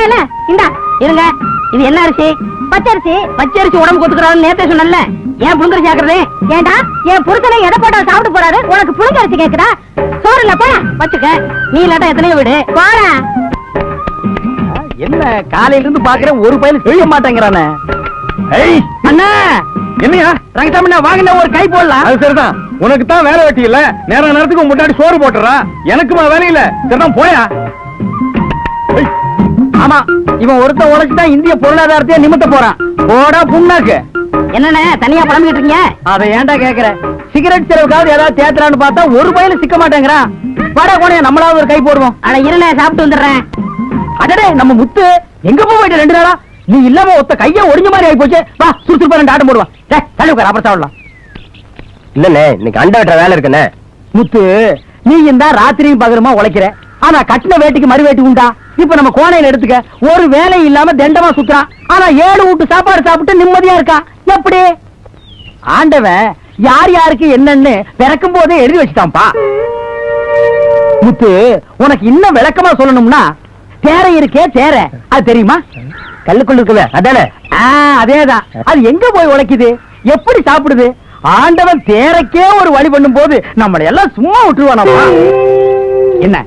தரேன்ல இந்தா இருங்க. இது என்ன அரிசி? பச்சரிசி பச்சரிசி உடம்பு கொத்துக்கிறான்னு நேத்தே சொன்னல ஏன் புழுங்கரிசி ஆக்குறது? ஏண்டா என் புருஷனை எதை போட்டா சாப்பிட்டு போறாரு? உனக்கு புழுங்கரிசி கேக்குதா? சோறு இல்ல போயா? வச்சுக்க. நீ இல்லாட்டா எத்தனையோ விடு. போடா என்ன காலையில இருந்து பாக்குறேன் ஒரு பையன் செய்ய மாட்டேங்கிறானே. ஏய்! அண்ணா! என்னையா? ரங்கசாமி வாங்கின ஒரு கை போடலாம். அது சரிதான். உனக்கு தான் வேலை வெட்டி இல்ல. நேர நேரத்துக்கு முன்னாடி சோறு போட்டுறா எனக்குமா வேலை இல்ல. சரிதான் போயா. ஆமா இவன் ஒருத்தன் உழைச்சுதான் இந்திய பொருளாதாரத்தையே நிமித்த போறான். போடா புண்ணாக்கு. என்னண்ணே தனியா புலம்பிட்டு இருக்கீங்க? அதை ஏன்டா கேக்குற? சிகரெட் செலவுக்காவது ஏதாவது தேத்துறான்னு பார்த்தா ஒரு பையன சிக்க மாட்டேங்கிறான். வாடா கோணைய நம்மளாவது ஒரு கை போடுவோம். அட இருண்ணே சாப்பிட்டு வந்துடுறேன். அடடே நம்ம முத்து எங்க போயிட்ட ரெண்டு நாளா? நீ இல்லாம ஒத்த கைய ஒடிஞ்ச மாதிரி ஆயி போச்சு வா சுறுசுறுப்பா ரெண்டு ஆட்டம் போடுவான் டேய் தள்ளி உட்கார் அப்புறம் சாப்பிடலாம். இல்லண்ணே இன்னைக்கு அண்டை வெட்டுற வேலை இருக்குண்ணே. முத்து நீ இந்த ராத்திரியும் பகலுமா உழைக்கிற. ஆனா கட்டின வேட்டிக்கு மறு வேட்டி உண்டா? இப்ப நம்ம கோணையில எடுத்துக்க ஒரு வேலை இல்லாம தண்டமா சுத்துறான். ஆனா ஏழு வீட்டு சாப்பாடு சாப்பிட்டு நிம்மதியா இருக்கான். எப்படி? ஆண்டவன் யார் யாருக்கு என்னன்னு பிறக்கும் போதே எழுதி வச்சுட்டான்ப்பா. முத்து உனக்கு இன்னும் விளக்கமா சொல்லணும்னா தேரை இருக்கே தேரை. அது தெரியுமா? கல்லுக்குள்ள இருக்குல்ல அதானே? அதேதான். அது எங்க போய் உழைக்குது? எப்படி சாப்பிடுது? ஆண்டவன் தேரைக்கே ஒரு வழி பண்ணும் போது நம்மளை எல்லாம் சும்மா விட்டுருவானப்பா. என்ன?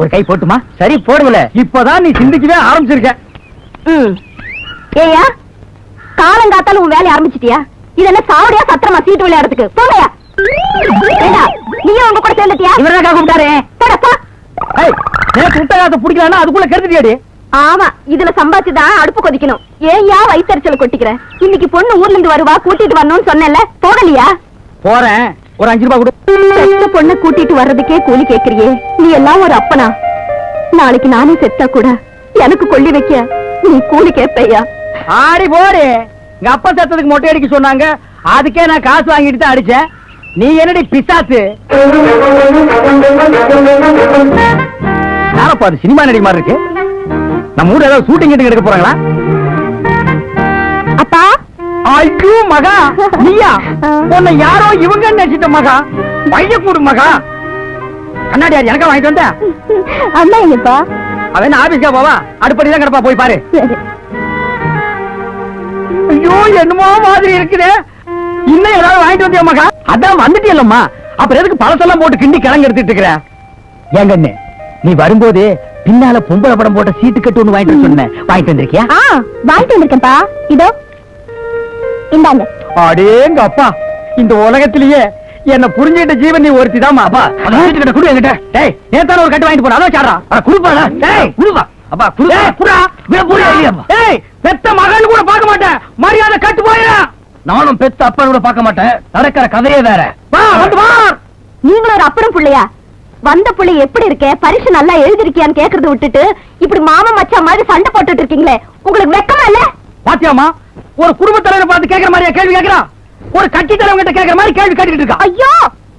ஒரு கை போட்டுமா? சரி போடுவல இப்பதான் நீ சிந்திக்கவே ஆரம்பிச்சிருக்க. ஏயா காலங்காத்தால உன் வேலைய ஆரம்பிச்சிட்டியா? இது என்ன சாவடியா சத்திரமா சீட்டு விளையாடுறதுக்கு? போங்கயா நீயும் உங்க கூட சேர்ந்துட்டியா? இவரதான் கூப்பிட்டாரு. போடா, போ. ஏய் நேற்று விட்ட காசை பிடிக்கலன்னா அதுக்குள்ள கெடுத்துட்டியாடி? ஆமா இதுல சம்பாதிச்சுதான் அடுப்பு கொதிக்கணும். ஏன்யா வயிற்றுச்சல் கொட்டிக்கிற. இன்னைக்கு பொண்ணு ஊர்ல இருந்து வருவா கூட்டிட்டு வரணும்னு சொன்னேன்ல. போகலையா? போறேன். ஒரு அஞ்சு ரூபாய் கொடு. செத்த பொண்ணு கூட்டிட்டு வர்றதுக்கே கூலி கேக்குறியே. நீ எல்லாம் ஒரு அப்பனா. நாளைக்கு நானே செத்தா கூட எனக்கு கொள்ளி வைக்க நீ கூலி கேப்பையா? ஆடி போடு எங்க அப்பா சத்தத்துக்கு மொட்டை அடிக்க சொன்னாங்க. அதுக்கே நான் காசு வாங்கிட்டு தான் அடிச்சேன். நீ என்னடி பிசாசு? யாரப்பா அது சினிமா நடிகை மாதிரி இருக்கு? நம்ம ஊர்ல ஏதாவது ஷூட்டிங் எடுக்க போறாங்களா? அப்பா ஐயோ மகா. நீயா? உன்னை யாரோ இவங்க நினைச்சிட்ட மகா. பைய கூடு மகா. கண்ணாடி யார் எனக்கா வாங்கிட்டு வந்த? அண்ணா எங்கப்பா? அவன் ஆபீஸ்க்கா போவா? அடுப்படி தான் கிடப்பா போய் பாரு. ஐயோ என்னமோ மாதிரி இருக்குதே. இன்னும் ஏதாவது வாங்கிட்டு வந்தியா மகா? அதான் வந்துட்டியல்லம்மா. அப்புறம் எதுக்கு பழசெல்லாம் போட்டு கிண்டி கிழங்கு எடுத்துட்டு இருக்கிற? ஏங்கண்ணு நீ வரும்போது பின்னால பொம்பளை படம் போட்ட சீட்டு கட்டு ஒண்ணு வாங்கிட்டு வர சொன்னேன். வாங்கிட்டு வந்திருக்கியா? வாங்கிட்டு வந்திருக்கேன்ப்பா. இதோ. இந்தாங்க. அடேங்க அப்பா இந்த உலகத்திலேயே என்ன புரிஞ்சுக்கிட்ட ஜீவன் நீ ஒருத்தி தான் அப்பா. கட்ட குடு என்கிட்ட. டேய் நேத்தான ஒரு கட்டு வாங்கிட்டு போனா அதான் சாடுறா. அட குடுப்பாடா டேய் குடுப்பா. அப்பா குடு குடா விட புரிய இல்லையா டேய் பெத்த மகன் கூட பார்க்க மாட்டேன். மரியாதை கட்டு போயிடா நானும் பெத்த அப்பன் கூட பார்க்க மாட்டேன். நடக்கிற கதையே வேற. வா வந்து வா. நீங்களும் ஒரு அப்புறம் புள்ளையா? வந்த புள்ளை எப்படி இருக்க? பரிசு நல்லா எழுதிருக்கியான்னு கேக்குறத விட்டுட்டு இப்படி மாமா மச்சான் மாதிரி சண்டை போட்டுட்டு இருக்கீங்களே. உங்களுக்கு வெக்கமா இல்ல? பாத்தியாமா ஒரு குடும்ப தலைவரை பார்த்து கேக்குற மாதிரியா கேள்வி கேக்குறா ஒரு கட்சி தலைவங்க கிட்ட கேக்குற மாதிரி கேள்வி கேட்டுட்டு இருக்கா? ஐயோ!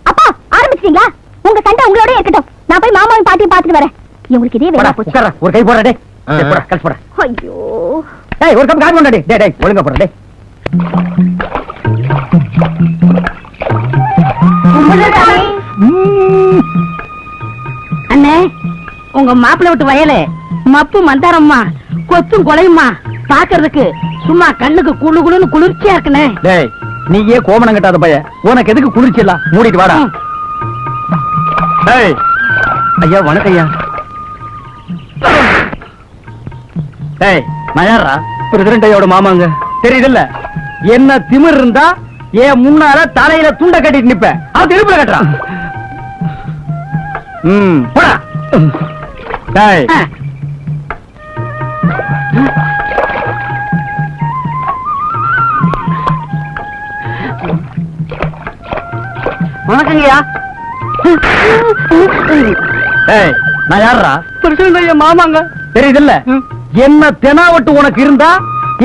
அப்பா ஆரம்பிச்சிட்டீங்களா? உங்க சண்டை உங்களோட இருக்கட்டும். நான் போய் மாமாவும் பாட்டியும் பாத்துட்டு வரேன். இவங்களுக்கு இதே வேலை போடா, போச்சு. ஒரு கை போடா டேய். டேய், போடா போடா. ஐயோ! டேய் ஒரு கப் காபி கொண்டா டேய் டேய் ஒழுங்கா போடா டேய். அண்ணே உங்க மாப்பிள்ளை விட்டு வயலு. மப்பு மந்தாரம்மா கொத்தும் கொலையுமா பாக்குறதுக்கு சும்மா கண்ணுக்கு குளு குளுன்னு குளிர்ச்சியா இருக்குண்ணே டேய் நீ ஏன் கோமணம் கட்டாத பைய. உனக்கு எதுக்கு குளிர்ச்சி எல்லாம்? மூடிட்டு வாடா. டேய். ஐயா வணக்கம் ஐயா. டேய் நான் யாரா பிரசிடண்ட் ஐயோட மாமாங்க. தெரியுதுல்ல? என்ன திமிர் இருந்தா ஏன் முன்னால தலையில துண்ட கட்டிட்டு நிப்ப. அது திருப்பி கட்டுறான் ம் போடா. டேய். வணக்கங்கய்யா. ஏய் நான் யாரா ஐயா மாமாங்க. தெரியுதுல்ல? என்ன தெனாவட்டு உனக்கு இருந்தா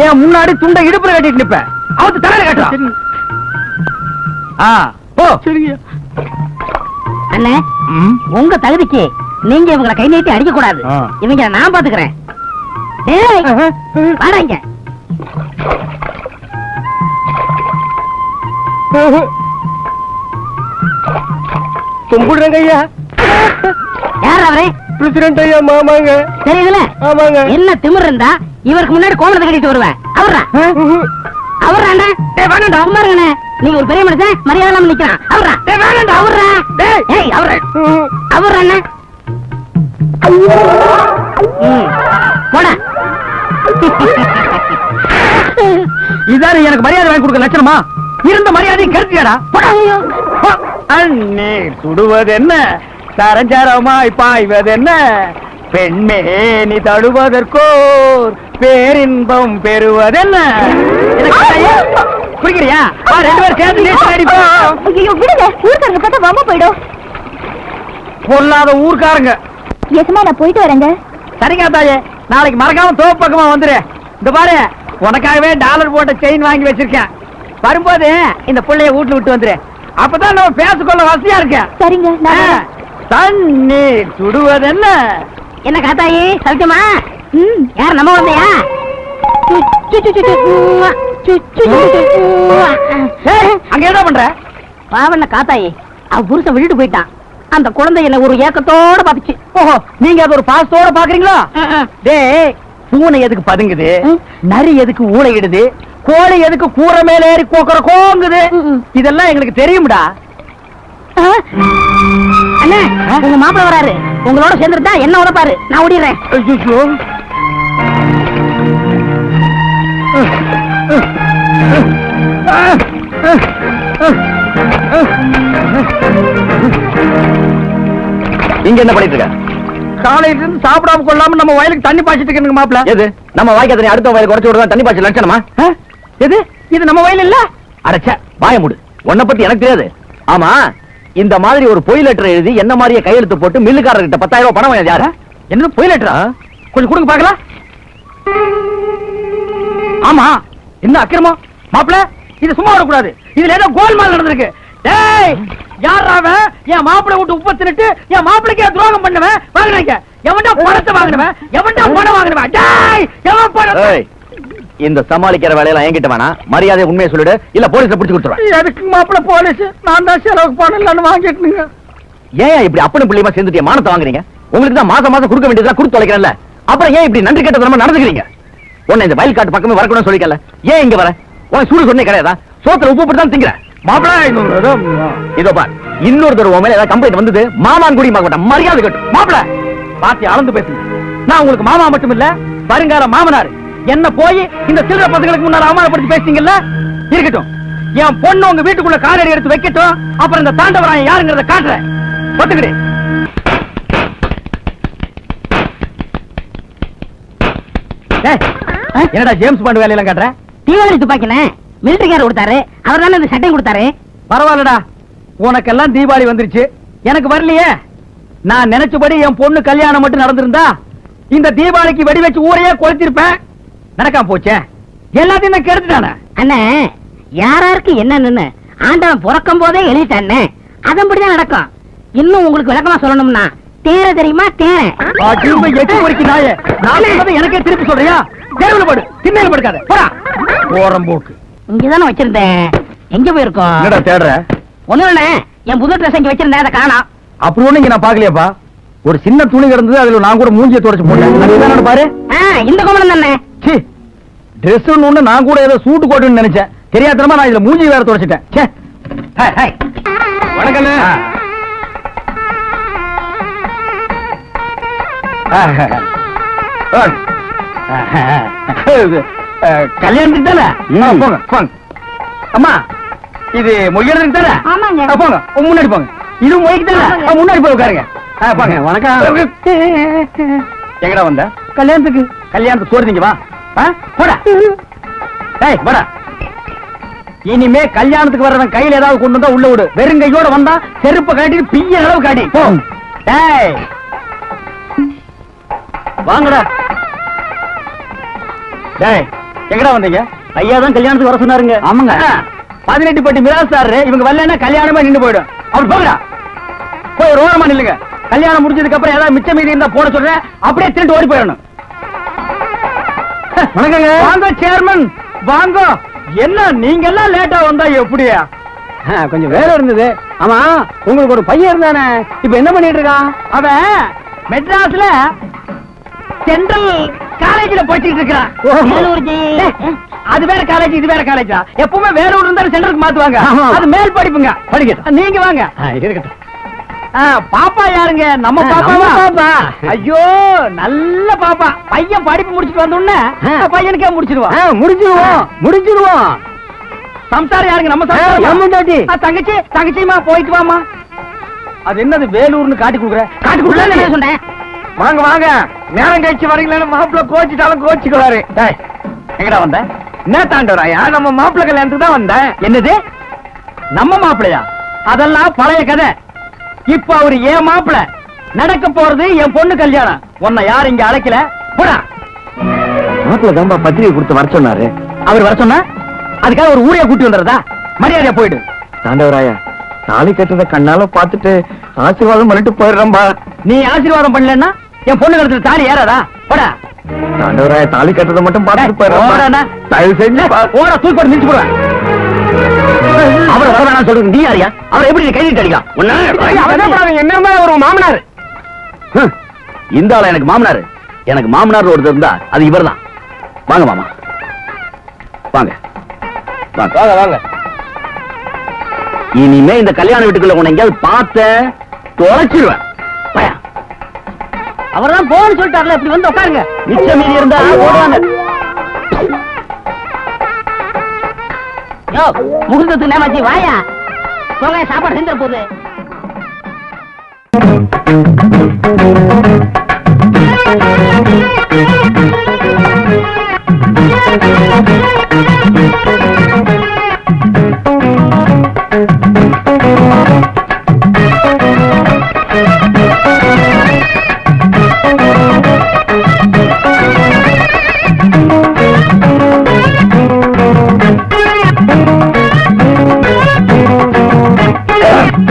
என் முன்னாடி துண்டை இடுப்புல கட்டிட்டு நிப்ப. அவத்து தலையில கட்டுறான் ஆ போ. அண்ணே உங்க தகுதிக்கு நீங்க இவங்களை கை நீட்டி அடிக்க கூடாது. இவங்க நான் பாத்துக்கிறேன். டேய், வாடா இங்க. கும்பிடுறேங்க ஐயா யார் அவரே? பிரசிடென்ட் ஐயா மாமாங்க. தெரியுதுல ஆமாங்க. என்ன திமிர் இருந்தா இவருக்கு முன்னாடி கோமணத்தை கட்டிட்டு வருவேன் அவர்ரா? அவர்றாண்டா டேய் வேணாண்டா. சும்மா இருங்கண்ணே. நீங்க ஒரு பெரிய மனுஷன் மரியாதை இல்லாம நிக்கிறான். அவர்ரா? டேய் வேணாண்டா. அவர்ரா? டேய். ஏய் அவர்ரா. அவர்ரா அண்ணா ம், போடா. இதாரு எனக்கு மரியாதை வாங்கி கொடுக்க லட்சணமா? இருந்த மரியாதையை கருத்தியாடா போடா. அண்ணே சுடுவது என்ன சரஞ்சரமாய் பாய்வது என்ன பெண்மே நீ தடுவதற்கோர் பேரின்பம் பெறுவதென்ன புரியுறியா வா, ரெண்டு பேரும் சேர்ந்து அடிப்போம் விடுங்க. ஊருக்காரங்க பார்த்தா வம்ப போயிடும். பொல்லாத ஊர்க்காரங்க. எசமா நான் போயிட்டு வரேங்க. சரிங்க தாயே. நாளைக்கு மறக்காம தோப்பு பக்கமா வந்துரு. இந்த பாரு உனக்காகவே டாலர் போட்ட செயின் வாங்கி வச்சிருக்கேன். வரும்போது இந்த புள்ளைய வீட்டுல விட்டு வந்துரு. அப்பதான் நம்ம பேசிக்கொள்ள வசதியா இருக்க சரிங்க தண்ணீர் சுடுவது என்ன என்ன காத்தாயி சவிட்டமா ம் யார் நம்ம வந்தையா அங்க என்ன பண்ற பாவண்ண காத்தாயி அவ புருஷன் விட்டுட்டு போயிட்டான் அந்த குழந்தை என்ன ஒரு ஏக்கத்தோட பாத்துச்சு ஓஹோ நீங்க அது ஒரு பாசத்தோட பாக்குறீங்களா டேய் பூனை எதுக்கு பதுங்குது. நரி எதுக்கு ஊழையிடுது கோழி எதுக்கு கூரை மேல ஏறி கோக்குற கோங்குது. இதெல்லாம் எங்களுக்கு தெரியும்டா. அண்ணே உங்க மாப்பிள்ள வராரு. உங்களோட சேர்ந்துட்டா என்ன உதப்பாரு? நான் ஓடிடுறேன். ஐயோ இங்க என்ன பண்ணிட்டு இருக்க? காலையில இருந்து சாப்பிடாம கொள்ளாம நம்ம வயலுக்கு தண்ணி பாய்ச்சிட்டு இருக்கணுங்க மாப்பிள. எது? நம்ம வாய்க்க தண்ணி அடுத்த வயலுக்கு குறைச்சு விடுறதா? தண்ணி பாய்ச்சல் லட்சணமா? எது? இது நம்ம வயல் இல்ல? அடைச்ச வாய மூடு. உன்னை பத்தி எனக்கு தெரியாது. ஆமா இந்த மாதிரி ஒரு பொய் லெட்டர் எழுதி என்ன மாதிரியே கையெழுத்து போட்டு மில்லுக்காரர்கிட்ட பத்தாயிரம் ரூபாய் பணம் வாங்கினது யாரு? என்ன போய் லெட்டரா கொஞ்சம் கொடுங்க பாக்கலாம் ஆமா என்ன அக்கிரமம்? மாப்பிள இது சும்மா விடக்கூடாது இதுல ஏதோ கோல்மால் நடந்திருக்கு. டேய் யார் அவன்? என் மாப்பிளை விட்டு உப்ப தின்னுட்டு என் மாப்பிளைக்கு துரோகம் பண்ணவன். வாங்கினாங்க. எவன்டா பணத்தை வாங்கினவன்? எவன்டா பணம் வாங்கினவன்? டேய் எவன் ஏய், இந்த சமாளிக்கிற வேலையெல்லாம் என்கிட்ட வேணாம். மரியாதை உண்மையை சொல்லிடு. இல்ல போலீஸ்ல பிடிச்சு கொடுத்துருவேன். எதுக்கு மாப்பிள போலீஸ் நான் தான் செலவுக்கு பணம் இல்லைன்னு வாங்கிட்டுங்க ஏன் இப்படி அப்பனு பிள்ளையமா சேர்ந்துட்டு மானத்தை வாங்குறீங்க? உங்களுக்கு தான் மாசம் மாசம் கொடுக்க வேண்டியதெல்லாம் கொடுத்து தொலைக்கிறேன்ல. அப்புறம் ஏன் இப்படி நன்றி கெட்டதனமா நடந்துக்கிறீங்க? உன்னை இந்த வயல் காட்டு பக்கமே வரக்கூடாதுன்னு சொல்லிக்கல ஏன் இங்க வர? உனக்கு சூடு சொன்னே கிடையாதா? சோத்துல உப்பு போட்டு தான் திங்கிற மாப்பிள இதோ பார். இன்னொரு தடவை உன் மேல ஏதாவது கம்ப்ளைண்ட் வந்தது மாமான் குடி மாட்ட மரியாதை கட்டும் மாப்பிள பாத்தி அளந்து பேசுங்க. நான் உங்களுக்கு மாமா மட்டும் இல்ல வருங்கால மாமனார். என்ன போய் இந்த சில்லற பசங்களுக்கு முன்னால அவமானப்படுத்தி பேசுறீங்கல்ல இருக்கட்டும். என் பொண்ணு உங்க வீட்டுக்குள்ள காலடி எடுத்து வைக்கட்டும். அப்புறம் இந்த தாண்டவராயன் யாருங்கிறத காட்டுறேன். ஒத்துக்கிடு. என்னடா ஜேம்ஸ் பாண்ட் வேலையெல்லாம் காட்டுற? தீபாவளி துப்பாக்கினே மிலிட்டரிக்காரர் கொடுத்தாரு. அவர் தானே இந்த சட்டையும் கொடுத்தாரு. பரவாயில்லடா. உனக்கெல்லாம் தீபாவளி வந்துருச்சு. எனக்கு வரலையே. நான் நினைச்சபடி என் பொண்ணு கல்யாணம் மட்டும் நடந்திருந்தா இந்த தீபாவளிக்கு வெடி வச்சு ஊரையே கொளுத்திருப்பேன். நடக்காம போச்சே? எல்லாத்தையும் நான் கெடுத்துட்டானே? அண்ணே யாராருக்கு என்னன்னு ஆண்டவன் பிறக்கும் போதே எழுதிட்டானே. அதன்படிதான் நடக்கும். இன்னும் உங்களுக்கு விளக்கமா சொல்லணும்னா தேர தெரியுமா? தேர எனக்கே திருப்பி சொல்றியா? தெருவில் படு திண்ணையில் படுக்காத. போடா. ஓரம் போக்கு இங்கதானே வச்சிருந்தேன். எங்க போயிருக்கோம்? என்னடா தேடுற? ஒண்ணும் இல்ல என் புது ட்ரெஸ் இங்க வச்சிருந்தேன் அதை காணோம். அப்படி ஒண்ணு இங்க நான் பாக்கலையாப்பா ஒரு சின்ன துணி கிடந்தது அதுல நான் கூட மூஞ்சியை தொடச்சு போட்டேன். பாரு இந்த கோமலம் தானே? ட்ரெஸ் ஒண்ணு நான் கூட ஏதோ சூட்டு கோட்டுன்னு நினைச்சேன். தெரியாதனமா நான் இதுல மூஞ்சி வேற தொடச்சிட்டேன். ஆ, கல்யாணத்துக்கு தானே? போங்க போங்க. அம்மா இது மொய்யறதுக்கு தானே? போங்க. முன்னாடி போங்க. இது மொய்க்கு தானே? முன்னாடி போய் உட்காருங்க. வணக்கம். எங்கடா வந்த? கல்யாணத்துக்கு. கல்யாணத்துக்கு சோறுதீங்க வா போடா. ஏய் போடா. இனிமே கல்யாணத்துக்கு வர்றவன் கையில ஏதாவது கொண்டு வந்தா உள்ள விடு. வெறும் கையோட வந்தா செருப்ப காட்டிட்டு பிய்ய அளவு காட்டி போ. டேய். வாங்கடா. டேய் எங்கடா வந்தீங்க? ஐயா தான் கல்யாணத்துக்கு வர சொன்னாருங்க. ஆமாங்க. பதினெட்டு பட்டி மிராசாரு இவங்க வரலன்னா கல்யாணமே நின்னு போயிடும். அவர் போங்கடா. போய் ஒரு ஓரமா நில்லுங்க. கல்யாணம் முடிஞ்சதுக்கு அப்புறம் ஏதாவது மிச்சம் மீதி இருந்தா போட சொல்றேன். அப்படியே திருட்டு ஓடி போயிடணும். வணக்கங்க. வாங்க சேர்மன் வாங்க. என்ன நீங்க எல்லாம் லேட்டா வந்தா எப்படியா? கொஞ்சம் வேலை இருந்தது. ஆமா உங்களுக்கு ஒரு பையன் இருந்தானே. இப்ப என்ன பண்ணிட்டு இருக்கான் அவன் மெட்ராஸ்ல சென்ட்ரல் காலேஜ்ல படிச்சிட்டு இருக்கிறான். அது வேற காலேஜ் இது வேற காலேஜா எப்பவுமே வேலூர் இருந்தாலும் சென்ட்ரலுக்கு மாத்துவாங்க. அது மேல் படிப்புங்க. படிக்கட்டும். நீங்க வாங்க. இருக்கட்டும். பாப்பா யாருங்க? நம்ம பாப்பாவா பாப்பா. ஐயோ நல்ல பாப்பா. பையன் படிப்பு முடிச்சிட்டு வந்த உடனே ஆ. பையனுக்கே முடிச்சிருவான் முடிச்சிருவோம் முடிச்சிருவோம். சம்சாரம் யாருங்க? நம்ம சம்சாரம் தங்கச்சி தங்கச்சிமா போயிட்டு வாமா அது என்னது வேலூர்னு காட்டி கொடுக்குற? காட்டி கொடுக்கல சொன்னேன். வாங்க வாங்க. நேரம் கழிச்சு வரீங்களா மாப்பிள்ள கோச்சிட்டாலும் கோச்சிக்குவாரு. எங்கடா வந்த? என்ன தாண்டவராயா நம்ம மாப்பிள்ள கல்யாணத்துக்கு தான் வந்தேன் என்னது? நம்ம மாப்பிளையா அதெல்லாம் பழைய கதை. இப்ப அவரு ஏன் மாப்பிள? நடக்க போறது என் பொண்ணு கல்யாணம். உன்னை யார் இங்க அழைக்கல. போடா. மாப்பிள்ள தான்பா பத்திரிகை கொடுத்து வர சொன்னாரு. அவர் வர சொன்னா? அதுக்காக ஒரு ஊரைய கூட்டி வந்துடுறதா? மரியாதையா போயிடு. தாண்டவராயா தாலி கட்டுறத கண்ணால பாத்துட்டு ஆசீர்வாதம் பண்ணிட்டு போயிடுறேன்பா. நீ ஆசீர்வாதம் பண்ணலன்னா என் பொண்ணு கழுத்துல தாலி ஏறாதா? போடா. தாண்டவராயா தாலி கட்டுறத மட்டும் பாத்துட்டு போடா. போயிடுறேன் தயவு செஞ்சு ஓட தூக்கி போட்டு நின்று போடுவேன். அவர் வர வேணாம் சொல்றது நீ யாரியா அவர் எப்படி கை நீட்டு அடிக்கலாம்? என்ன ஒரு மாமனார். இந்த ஆளா எனக்கு மாமனார்? எனக்கு மாமனார் ஒருத்தர் இருந்தா அது இவர்தான். வாங்க மாமா. வாங்க. வாங்க. வாங்க இனிமே இந்த கல்யாண வீட்டுக்குள்ள உன்னை எங்கேயாவது பார்த்த தொலைச்சிருவேன். அவர் தான் போன்னு சொல்லிட்டார்ல இப்படி வந்து உட்காருங்க. மிச்சம் மீதி இருந்தா ஓடுவாங்க யோ முகூர்த்தத்துக்கு நேமாச்சி வாயா? போங்க சாப்பாடு செஞ்சிட போகுது.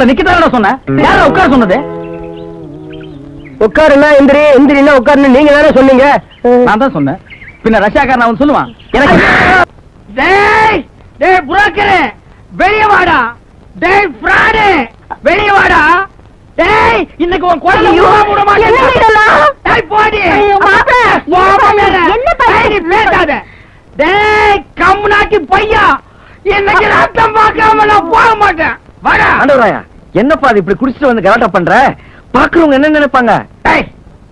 உங்களை நிக்கத்தான் சொன்னேன் யார உட்கார சொன்னது? உட்காருன்னா எந்திரி எந்திரின்னா உட்காருன்னு நீங்க தானே சொன்னீங்க. நான் தான் சொன்னேன். பின்ன ரஷ்யாக்காரன் அவன் சொல்லுவான். எனக்கு டேய் டேய் புரோக்கரே வெளிய வாடா. டேய் ஃப்ராடு வெளிய வாடா. டேய் இன்னைக்கு உன் ஐயோ, உருவா மூட மாட்டேன்? டேய் போடி. போடா மேல. என்ன பண்ண- பேசாத. டேய் கம்முனாட்டி பையா. இன்னைக்கு ரத்தம் பார்க்காம நான் போக மாட்டேன். வாடா. ஆண்டவராயா என்னப்பா அது இப்படி குடிச்சிட்டு வந்து கலாட்டா பண்ற? பாக்குறவங்க என்ன நினைப்பாங்க? டேய்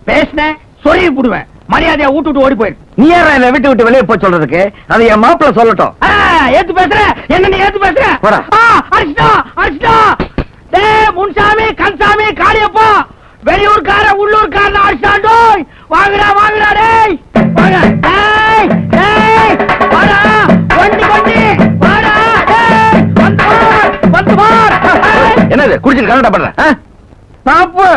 பேசினேன் சொல்லி போடுவேன். மரியாதையா விட்டு விட்டு ஓடி போயிரு. நீ யாரா என்ன விட்டு விட்டு வெளியே போய் சொல்றதுக்கு? அது என் மாப்பிள்ள சொல்லட்டும். ஆ, ஏத்து பேசுற? என்ன நீ ஏத்து பேசுற? போடா. அடிச்சிட்டா அடிச்சிட்டா டேய் முன்சாமி கன்சாமி காளியப்பா. வெளியூர்கார உள்ளூர்காரன் அடிச்சாண்டோய் வாங்குடா வாங்குடா டேய். குடிச்சிட்டு கலாட்டா பண்ற? தப்பு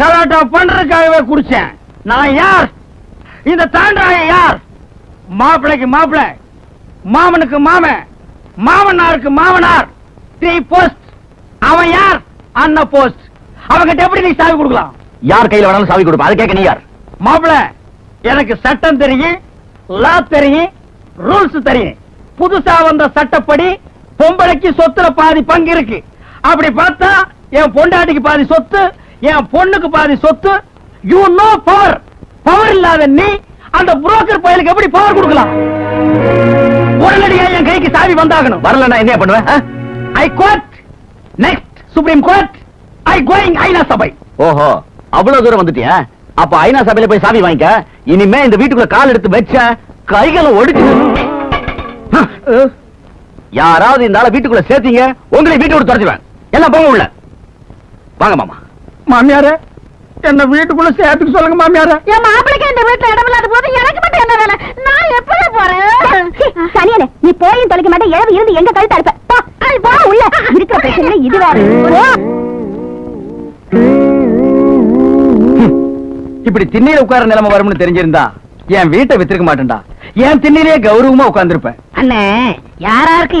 கலாட்டா பண்றதுக்காகவே குடிச்சேன். நான் யார்? இந்த தாண்டாய யார்? மாப்பிளைக்கு மாப்பிளை மாமனுக்கு மாமன் மாமனாருக்கு மாமனார். த்ரீ போஸ்ட் அவன் யார்? அண்ணா போஸ்ட் அவங்கிட்ட எப்படி நீ சாவி கொடுக்கலாம்? யார் கையில வேணாலும் சாவி கொடுப்பா. அது கேட்க நீ யார்? மாப்பிள எனக்கு சட்டம் தெரியும் லா தெரியும் ரூல்ஸ் தெரியும். புதுசா வந்த சட்டப்படி பொம்பளைக்கு சொத்துல பாதி பங்கு இருக்கு. அப்படி பார்த்தா என் பொண்டாட்டிக்கு பாதி சொத்து என் பொண்ணுக்கு பாதி சொத்து. யூ நோ பவர் பவர் இல்லாத நீ அந்த புரோக்கர் பயலுக்கு எப்படி பவர் கொடுக்கலாம்? உடனடியா என் கைக்கு சாவி வந்தாகணும். வரலன்னா என்ன பண்ணுவேன்? I court next supreme court I going ஐநா சபை ஓஹோ அவ்வளவு தூரம் வந்துட்டியா? அப்ப ஐநா சபையில போய் சாவி வாங்கிக்க. இனிமே இந்த வீட்டுக்குள்ள கால் எடுத்து வச்ச கைகளை ஒடிச்சு. யாராவது இந்த வீட்டுக்குள்ள சேர்த்தீங்க உங்களை வீட்டு விட்டு துரத்துவேன் எல்லாம் போங்க உள்ள. வாங்க மாமா. மாமியாரே என்ன வீட்டுக்குள்ள சேர்த்துக்க சொல்லுங்க மாமியார. என் மாப்பிளைக்கு இந்த வீட்டுல இடம் இல்லாத போது எனக்கு மட்டும் என்ன வேலை? நான் எப்படி போறேன்? சனியனே நீ போயும் தொலைக்க மாட்டே இரவு இருந்து எங்க கழுத்து அறுப்ப. போ அது போ. உள்ள. இருக்கிற பிரச்சனை இது வேற. இப்படி திண்ணையில உட்கார நிலைமை வரும்னு தெரிஞ்சிருந்தா என் வீட்டை வித்திருக்க மாட்டேன்டா. என் திண்ணையிலேயே கௌரவமா உட்கார்ந்திருப்பேன். அண்ணே யாராருக்கு.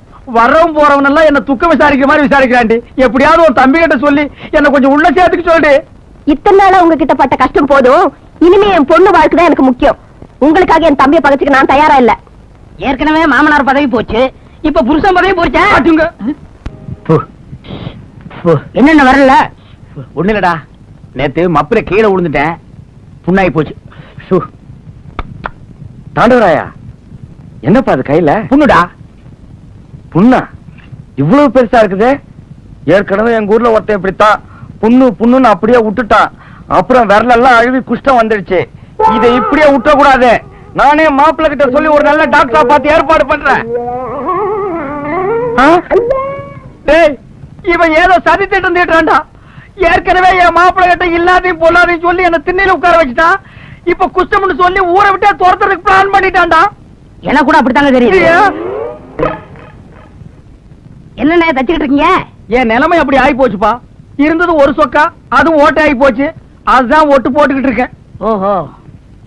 வர்றவன் போறவன் எல்லாம் என்ன துக்கம் விசாரிக்கிற மாதிரி விசாரிக்கிறாண்டி எப்படியாவது ஒரு தம்பி கிட்ட சொல்லி என்ன கொஞ்சம் உள்ள சேர்த்துக்க சொல்லுடி இத்தனை நாளா உங்ககிட்ட பட்ட கஷ்டம் போதும். இனிமே என் பொண்ணு வாழ்க்கை தான் எனக்கு முக்கியம். உங்களுக்காக என் தம்பியை பகச்சுக்க நான் தயாரா இல்ல. ஏற்கனவே மாமனார் பதவி போச்சு. இப்ப புருஷன் பதவி போச்சா? என்னென்ன வரல? ஒண்ணு இல்லடா. நேத்து மப்பில கீழே விழுந்துட்டேன். புண்ணாகி போச்சு. ஷூ. தாண்டவராயா? என்னப்பா அது கையில? புண்ணுடா. புண்ணா? இவ்வளவு பெருசா இருக்குது? ஏற்கனவே எங்க ஊர்ல ஒருத்தன் இப்படித்தான் புண்ணு புண்ணுன்னு அப்படியே விட்டுட்டான் அப்புறம் விரலெல்லாம் அழுவி குஷ்டம் வந்துடுச்சு. இதை இப்படியே விட்ட கூடாது நானே மாப்பிள்ளை கிட்ட சொல்லி ஒரு நல்ல டாக்டரா பார்த்து ஏற்பாடு பண்றேன். இவன் ஏதோ சதி திட்டம் தீட்டுறான்டா. ஏற்கனவே என் மாப்பிள்ளை கிட்ட இல்லாதையும் பொல்லாதையும் சொல்லி என்ன திண்ணையில உட்கார வச்சுட்டான். இப்ப குஷ்டம்னு சொல்லி ஊரை விட்டே துரத்துறதுக்கு பிளான் பண்ணிட்டான்டா. எனக்கு கூட அப்படித்தாங்க தெரியுது. ஐயா, என்னண்ணே தச்சுக்கிட்டு இருக்கீங்க? என் நிலைமை அப்படி ஆகி போச்சுப்பா. இருந்தது ஒரு சொக்கா அதுவும் ஓட்டை ஆகி போச்சு. அதுதான் ஒட்டு போட்டுக்கிட்டு இருக்கேன். ஓஹோ.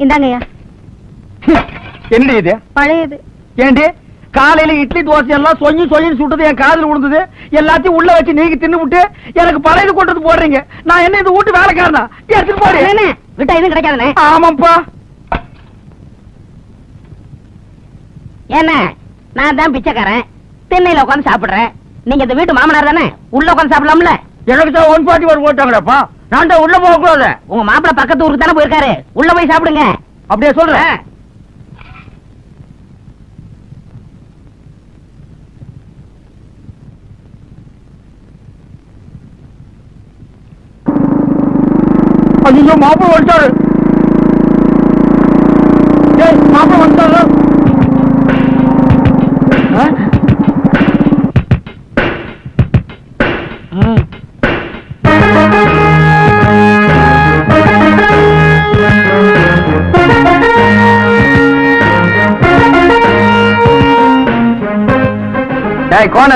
இந்தாங்கய்யா. என்னடி இது? பழையது. ஏண்டி? காலையில இட்லி தோசை எல்லாம் சொஞ்சு சொஞ்சு சுட்டது என் காதுல விழுந்தது எல்லாத்தையும் உள்ள வச்சு நீங்க தின்னு விட்டு எனக்கு பழையது கொண்டு வந்து போடுறீங்க. நான் என்ன இது வீட்டு வேலைக்காரனா? எடுத்துட்டு போடு. விட்டா எதுவும் கிடைக்காதுண்ணே. ஆமாப்பா ஏண்ணே நான் தான் பிச்சைக்காரன். திண்ணையில உட்காந்து சாப்பிடுறேன். நீங்க இந்த வீட்டு மாமனார் தானே? உள்ள உட்காந்து சாப்பிடலாம்ல? எனக்கு தான் ஒன் ஃபார்ட்டி ஒரு போட்டாங்கடாப்பா நான் தான் உள்ள போக கூடாது உங்க மாப்பிள்ளை பக்கத்து ஊருக்கு தானே போயிருக்காரு. உள்ள போய் சாப்பிடுங்க. அப்படியே சொல்றேன். ஐயோ மாப்பிள்ள வந்துட்டாரு. மாப்பிள்ள வந்துட்டாரு? கோண.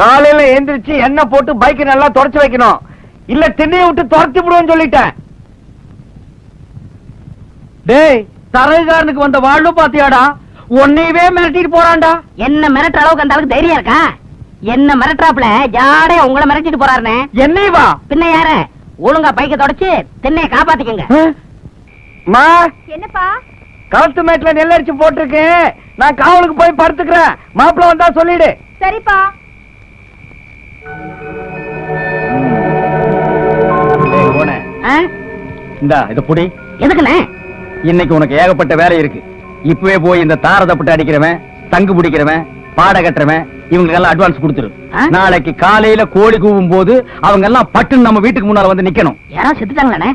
காலையில எந்திரிச்சு எண்ணெய் போட்டு பைக் நல்லா தொடச்சு வைக்கணும். இல்ல திண்ணையை விட்டு துரத்தி விடுவேன்னு சொல்லிட்டேன். டேய் தரைகாரனுக்கு வந்த வாழ்வு பாத்தியாடா? உன்னையவே மிரட்டிட்டு போறான்டா. என்ன மிரட்டுற அளவுக்கு அந்த அளவுக்கு தைரியம் இருக்கா? என்ன மிரட்டுறாப்புல? ஜாடையா உங்களை மிரட்டிட்டு போறாருண்ணே என்னைய வா பின்ன யார? ஒழுங்கா பைக்க தொடச்சு திண்ணைய காப்பாத்திக்கங்க. மா? என்னப்பா? களத்து மேட்ல நெல்லரிச்சு போட்டிருக்கேன். நான் காவலுக்கு போய் படுத்துக்கிறேன். மாப்பிள்ள வந்தா சொல்லிடு. சரிப்பா. இந்த இத புடி. எதுக்குண்ணே? இன்னைக்கு உனக்கு ஏகப்பட்ட வேலை இருக்கு. இப்பவே போய் இந்த தாரதப்பட்டு அடிக்கிறவன் தங்கு பிடிக்கிறவன் பாட கட்டுறவன் இவங்களுக்கு எல்லாம் அட்வான்ஸ் கொடுத்துரு? நாளைக்கு காலையில கோழி கூவும் போது அவங்க எல்லாம் பட்டுன்னு நம்ம வீட்டுக்கு முன்னால வந்து நிக்கணும். செத்துட்டாங்களாண்ணே?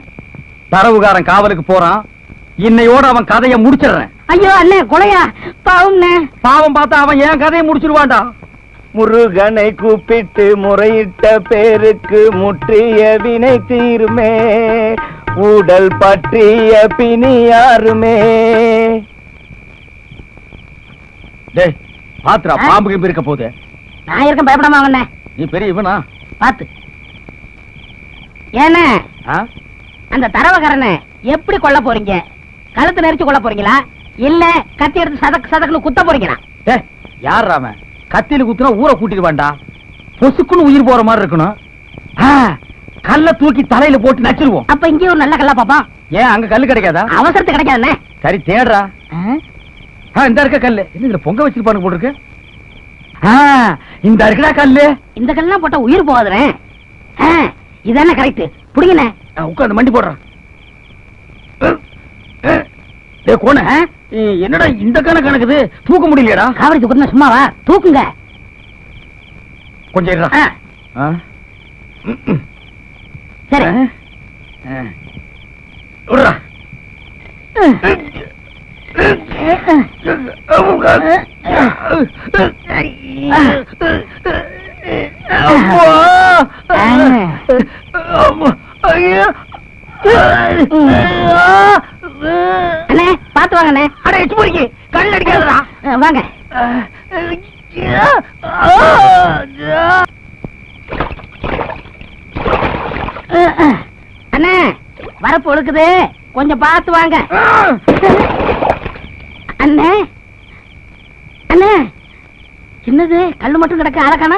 தரவுகாரன் காவலுக்கு போறான். இன்னையோட அவன் கதையை முடிச்சிடுறேன். ஐயோ அண்ணே கொலையா? பாவம்ண்ணே. பாவம் பார்த்தா அவன் என் கதையை முடிச்சிருவான்டா முருகனை கூப்பிட்டு முறையிட்ட பேருக்கு முற்றிய வினை தீருமே. உடல் பற்றிய பிணி யாருமே. டேய் பாத்துரா? பாம்பு கிம்பு இருக்க போகுது. நான் இருக்க பயப்படாம வாங்கண்ணே. நீ பெரிய இவனா? பாத்து. ஏண்ணே ஆ? அந்த தரவக்காரனை எப்படி கொல்ல போறீங்க? கழுத்து நெரிச்சு கொல்ல போறீங்களா? இல்ல கத்தி எடுத்து சதக்கு சதக்குன்னு குத்த போறீங்களா? டேய் யார் அவன் கத்தியில குத்துனா ஊரை கூட்டிட்டு வேண்டா? பொசுக்குன்னு உயிர் போற மாதிரி இருக்கணும். ஆ, கல்ல தூக்கி தலையில போட்டு நச்சிருவோம். அப்ப இங்கே ஒரு நல்ல கல்லா பாப்பா ஏன் அங்க கல்லு கிடைக்காதா? அவசரத்துக்கு கிடைக்காதுண்ணே. சரி தேடுறா. இந்த இருக்க கல்லு. என்ன இதுல பொங்க வச்சிருப்பானு போட்டுருக்கு? ஆ, இந்த இருக்குடா கல்லு. இந்த கல்லாம் போட்டா உயிர் போகாதுண்ணே. ஆ, இதானே கரெக்ட் புடிங்கண்ணே உட்காந்து மண்டி போடுறான் கோண. என்னடா இந்த கண கணக்குது தூக்க முடியலையடா. காவிரி தூக்குனா சும்மாவா தூக்குங்க. கொஞ்சம். சரி. விட்றா. அம்மா. ஐயா. அண்ணே பாத்து வாங்கண்ணே. அட எச்சு போறீங்க கல் அடிக்காதடா வாங்க. அண்ணே வரப்பு ஒழுக்குது. கொஞ்சம் பார்த்து வாங்க. அண்ணே அண்ணே. என்னது? கல்லு மட்டும் கிடக்க ஆளக்கானா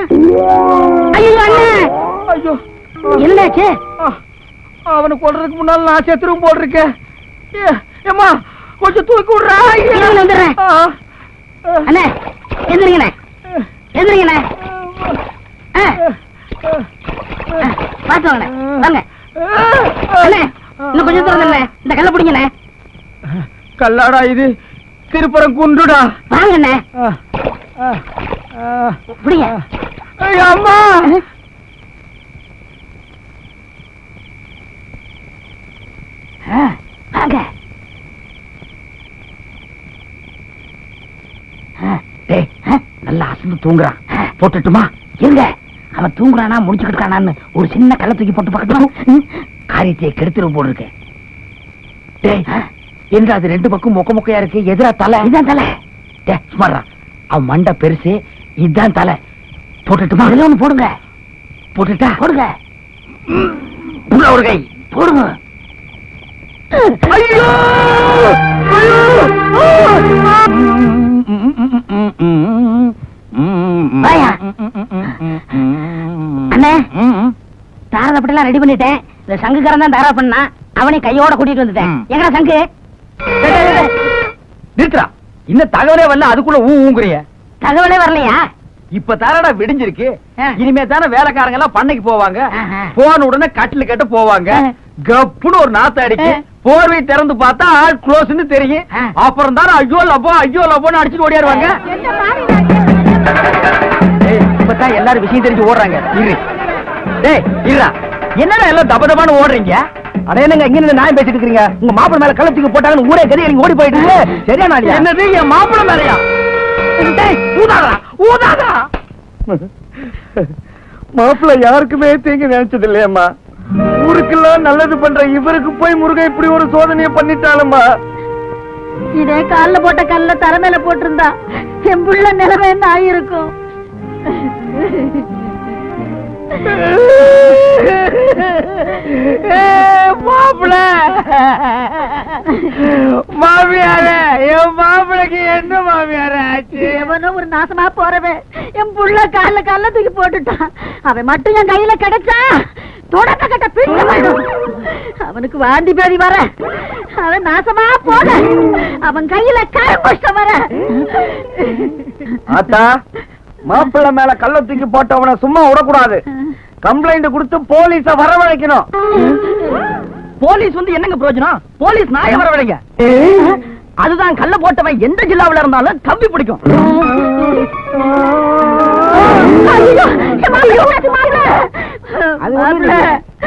ஐயோ அண்ணே. ஐயோ. என்னாச்சு அவனை கொல்றதுக்கு முன்னால நான் செத்துரும் போட்டிருக்கேன் ஏம்மா கொஞ்சம் தூக்கி விடுறா. வந்துடுறேன். அண்ணே எந்திரிங்கண்ணே எந்திரிங்கண்ணே பார்த்து வாங்கண்ணே வாங்க. அண்ணே இன்னும் கொஞ்சம் தூரம் தானே இந்த கல்ல பிடிங்கண்ணே கல்லாடா இது. திருப்புறம் குண்டுடா. வாங்கண்ணே. பிடிங்க. அம்மா. வாங்க. நல்லா அசந்து தூங்குறான். போட்டுட்டுமா? இருங்க. அவன் தூங்குறானா முடிச்சுக்கிட்டு இருக்கானான்னு ஒரு சின்ன கல்ல தூக்கி போட்டு பார்க்கட்டும். காரியத்தை கெடுத்துரு ஆ. என்று அது ரெண்டு பக்கம் மொக்க மொக்கையா இருக்கு? எதிரா தலை? இதான் தலை. சுமாரா அவன் மண்டை பெருசு. இதுதான் தலை. போட்டுட்டுமா? போடுங்க. போட்டுட்டா? போடுங்க. ஒரு கை. போடுங்க. ரெடி பண்ணிட்டேன். இந்த சங்குக்காரன் தான் தாரா பண்ணா. அவனை கையோட கூட்டிட்டு வந்துட்டேன். எங்கடா சங்கு? நிறுத்துறா இன்னும் தகவலே வரல அதுக்குள்ள ஊ ஊங்குறிய. தகவலே வரலையா? இப்ப தானடா விடிஞ்சிருக்கு. இனிமே தானே வேலைக்காரங்க எல்லாம் பண்ணைக்கு போவாங்க. போன உடனே கட்டில் கட்ட போவாங்க. கப்புன்னு ஒரு நாத்த அடிக்கு. போர்வை திறந்து பார்த்தா ஆள் க்ளோஸ்னு தெரியும். அப்புறம் தானே ஐயோ லப்போ ஐயோ லப்போன்னு அடிச்சுட்டு ஓடியாருவாங்க. இப்பதான் எல்லாரும் விஷயம் தெரிஞ்சு ஓடுறாங்க. இரு. டேய் இருடா. என்னடா எல்லாம் தப தபான்னு ஓடுறீங்க? அட என்னங்க இங்க நின்னு நியாயம் பேசிட்டு இருக்கீங்க உங்க மாப்பிள மேல கள்ளத்துக்கு போட்டாங்கன்னு ஊரே கதி ஓடி போயிட்டு. சரியா நாளியா என்னது என் மாப்பிள மேலயா? டேய் ஊதாடா ஊதாடா மாப்பிள யாருக்குமே தீங்கு நினைச்சது இல்லையம்மா ஊருக்கெல்லாம் நல்லது பண்ற இவருக்கு போய் முருகன் இப்படி ஒரு சோதனையை பண்ணிட்டாலுமா இதே கால்ல போட்ட கல்ல தலைமையில போட்டிருந்தா என் புள்ள நிலைமை என்ன ஆயிருக்கும்? மாப்பிள. மாமியார என் மாப்பிளைக்கு என்ன மாமியார ஆச்சு? எவனோ ஒரு நாசமா போறவன் என் புள்ள கால்ல கல்ல தூக்கி போட்டுட்டான். அவன் மட்டும் என் கையில கிடைச்சா தொடக்க கட்ட பிடிச்ச அவனுக்கு வாந்தி பேதி வர. அவன் நாசமா போன அவன் கையில கரும்புஷ்டம் வர. ஆத்தா மாப்பிள்ளை மேல கள்ள தூக்கி போட்டவன சும்மா விடக்கூடாது. கம்ப்ளைண்ட் கொடுத்து போலீஸ வரவழைக்கணும். போலீஸ் வந்து என்னங்க பிரயோஜனம்? போலீஸ் நாய வரவழைங்க. அதுதான் கள்ள போட்டவன் எந்த ஜில்லாவுல இருந்தாலும் கம்பி பிடிக்கும்.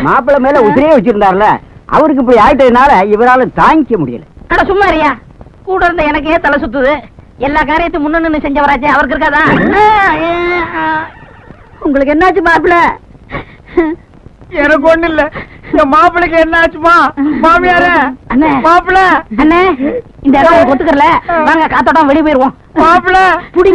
மாப்பிள்ளை, மேல உசிரியே வச்சிருந்தார்ல. அவருக்கு இப்படி ஆயிட்டதுனால இவரால தாங்கிக்க முடியல. அட சும்மா இருயா கூட இருந்த எனக்கே தலை சுத்துது. எல்லா காரியத்தையும் முன்ன செஞ்சவராச்சே அவருக்கு இருக்காதா? உங்களுக்கு என்னாச்சு மாப்பிள்ள எனக்கு ஒண்ணு இல்ல என் மாப்பிளைக்கு என்ன ஆச்சுமா? மாமியார. மாப்பிள்ள அண்ணே இந்த உங்களுக்கு ஒத்துக்கறல. வாங்க காத்தோட்டம் வெளியே போயிருவோம். மாப்பிள்ள புடி